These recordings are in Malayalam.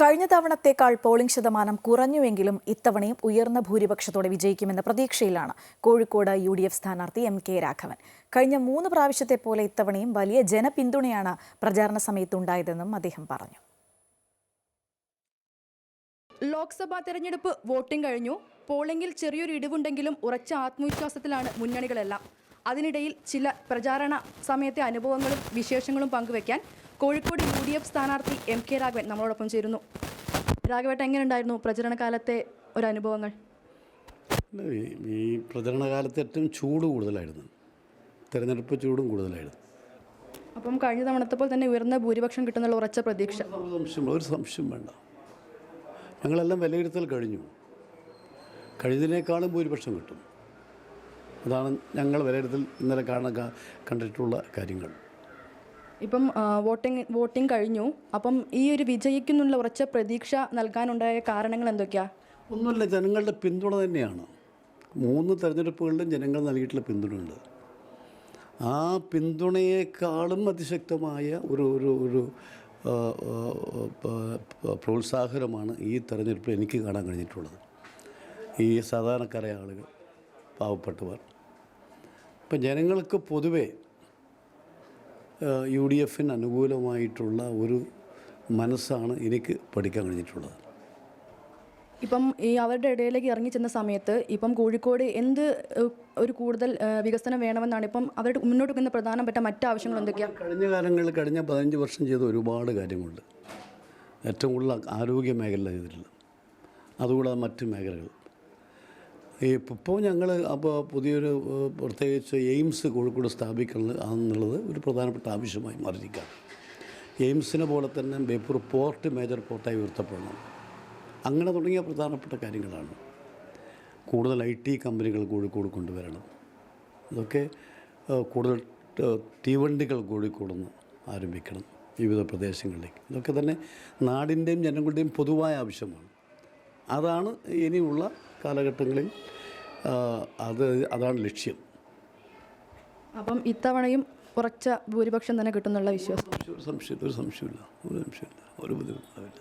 കഴിഞ്ഞ തവണത്തേക്കാൾ പോളിംഗ് ശതമാനം കുറഞ്ഞുവെങ്കിലും ഇത്തവണയും ഉയർന്ന ഭൂരിപക്ഷത്തോടെ വിജയിക്കുമെന്ന പ്രതീക്ഷയിലാണ് കോഴിക്കോട് യു ഡി എഫ് സ്ഥാനാർത്ഥി എം കെ രാഘവൻ. കഴിഞ്ഞ മൂന്ന് പ്രാവശ്യത്തെ പോലെ ഇത്തവണയും വലിയ ജനപിന്തുണയാണ് പ്രചാരണ സമയത്തുണ്ടായതെന്നും അദ്ദേഹം പറഞ്ഞു. ലോക്സഭാ തെരഞ്ഞെടുപ്പ് വോട്ടിംഗ് കഴിഞ്ഞു. പോളിംഗിൽ ചെറിയൊരു ഇടിവുണ്ടെങ്കിലും ഉറച്ച ആത്മവിശ്വാസത്തിലാണ് മുന്നണികളെല്ലാം. അതിനിടയിൽ ചില പ്രചാരണ സമയത്തെ അനുഭവങ്ങളും വിശേഷങ്ങളും പങ്കുവെക്കാൻ കോഴിക്കോട് യു ഡി എഫ് സ്ഥാനാർത്ഥി എം കെ രാഘവൻ നമ്മളോടൊപ്പം ചേരുന്നു. രാഘവേട്ട എങ്ങനെയുണ്ടായിരുന്നു പ്രചരണ കാലത്തെ ഒരു അനുഭവങ്ങൾ ഈ- പ്രചരണ കാലത്ത് ഏറ്റവും ചൂട് കൂടുതലായിരുന്നു. തിരഞ്ഞെടുപ്പ് ചൂടും കൂടുതലായിരുന്നു. അപ്പം കഴിഞ്ഞ തവണത്തെ പോലെ തന്നെ ഉയർന്ന ഭൂരിപക്ഷം കിട്ടുന്നുള്ള ഉറച്ച പ്രതീക്ഷ. ഒരു സംശയം ഒരു സംശയം വേണ്ട. ഞങ്ങളെല്ലാം വിലയിരുത്തൽ കഴിഞ്ഞു. കഴിഞ്ഞതിനേക്കാളും ഭൂരിപക്ഷം കിട്ടും. അതാണ് ഞങ്ങൾ വിലയിരുത്തൽ ഇന്നലെ കാണാൻ കണ്ടിട്ടുള്ള കാര്യങ്ങൾ. ഇപ്പം വോട്ടിംഗ് വോട്ടിംഗ് കഴിഞ്ഞു. അപ്പം ഈ ഒരു വിജയിക്കുന്നുള്ള ഉറച്ച പ്രതീക്ഷ നൽകാനുണ്ടായ കാരണങ്ങൾ എന്തൊക്കെയാ? ഒന്നുമില്ല ജനങ്ങളുടെ പിന്തുണ തന്നെയാണ്. മൂന്ന് തെരഞ്ഞെടുപ്പുകളിലും ജനങ്ങൾ നൽകിയിട്ടുള്ള പിന്തുണയുണ്ട്. ആ പിന്തുണയേക്കാളും അതിശക്തമായ ഒരു ഒരു ഒരു പ്രോത്സാഹനമാണ് ഈ തെരഞ്ഞെടുപ്പിൽ എനിക്ക് കാണാൻ കഴിഞ്ഞിട്ടുള്ളത്. ഈ സാധാരണക്കാരായ ആളുകൾ പാവപ്പെട്ടവർ. ഇപ്പം ജനങ്ങൾക്ക് പൊതുവേ യു ഡി എഫിന് അനുകൂലമായിട്ടുള്ള ഒരു മനസ്സാണ് എനിക്ക് പഠിക്കാൻ കഴിഞ്ഞിട്ടുള്ളത്. ഇപ്പം ഈ അവരുടെ ഇടയിലേക്ക് ഇറങ്ങി ചെന്ന സമയത്ത് ഇപ്പം കോഴിക്കോട് എന്ത് ഒരു കൂടുതൽ വികസനം വേണമെന്നാണ് ഇപ്പം അവരുടെ മുന്നോട്ട് വെക്കുന്ന പ്രധാനപ്പെട്ട മറ്റ് ആവശ്യങ്ങൾ എന്തൊക്കെയാണ് കഴിഞ്ഞ കാലങ്ങളിൽ കഴിഞ്ഞ പതിനഞ്ച് വർഷം ചെയ്ത ഒരുപാട് കാര്യങ്ങളുണ്ട്. ഏറ്റവും കൂടുതൽ ആരോഗ്യ മേഖല ചെയ്തിട്ടുള്ളത്. അതുകൂടാതെ മറ്റ് മേഖലകൾ. ഇപ്പോൾ ഞങ്ങൾ അപ്പോൾ പുതിയൊരു പ്രത്യേകിച്ച് എയിംസ് കോഴിക്കോട് സ്ഥാപിക്കുന്നത് എന്നുള്ളത് ഒരു പ്രധാനപ്പെട്ട ആവശ്യമായി മാറിയിരിക്കുകയാണ്. എയിംസിനെ പോലെ തന്നെ ബേപ്പൂർ പോർട്ട് മേജർ പോർട്ടായി ഉയർത്തപ്പെടണം. അങ്ങനെ തുടങ്ങിയ പ്രധാനപ്പെട്ട കാര്യങ്ങളാണ്. കൂടുതൽ ഐ ടി കമ്പനികൾ കോഴിക്കോട് കൊണ്ടുവരണം. ഇതൊക്കെ കൂടുതൽ തീവണ്ടികൾ കോഴിക്കോട് നിന്ന് ആരംഭിക്കണം വിവിധ പ്രദേശങ്ങളിലേക്ക്. ഇതൊക്കെ തന്നെ നാടിന്റെയും ജനങ്ങളുടെയും പൊതുവായ ആവശ്യമാണ്. അതാണ് ഇനിയുള്ള കാലഘട്ടങ്ങളിൽ അത് അതാണ് ലക്ഷ്യം. അപ്പം ഇത്തവണയും ഉറച്ച ഭൂരിപക്ഷം തന്നെ കിട്ടുന്നുള്ള വിശ്വാസം? ഒരു സംശയം ഒരു സംശയമില്ല ഒരു സംശയമില്ല ഒരു ബുദ്ധിമുട്ടാവില്ല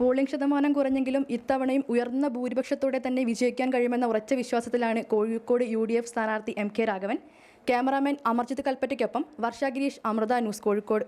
പോളിംഗ് ശതമാനം കുറഞ്ഞെങ്കിലും ഇത്തവണയും ഉയർന്ന ഭൂരിപക്ഷത്തോടെ തന്നെ വിജയിക്കാൻ കഴിയുമെന്ന ഉറച്ച വിശ്വാസത്തിലാണ് കോഴിക്കോട് യു ഡി എഫ് സ്ഥാനാർത്ഥി M K Raghavan. Cameraman Amarjith കൽപ്പറ്റയ്ക്കൊപ്പം Varsha Girish Amrita news Kozhikode.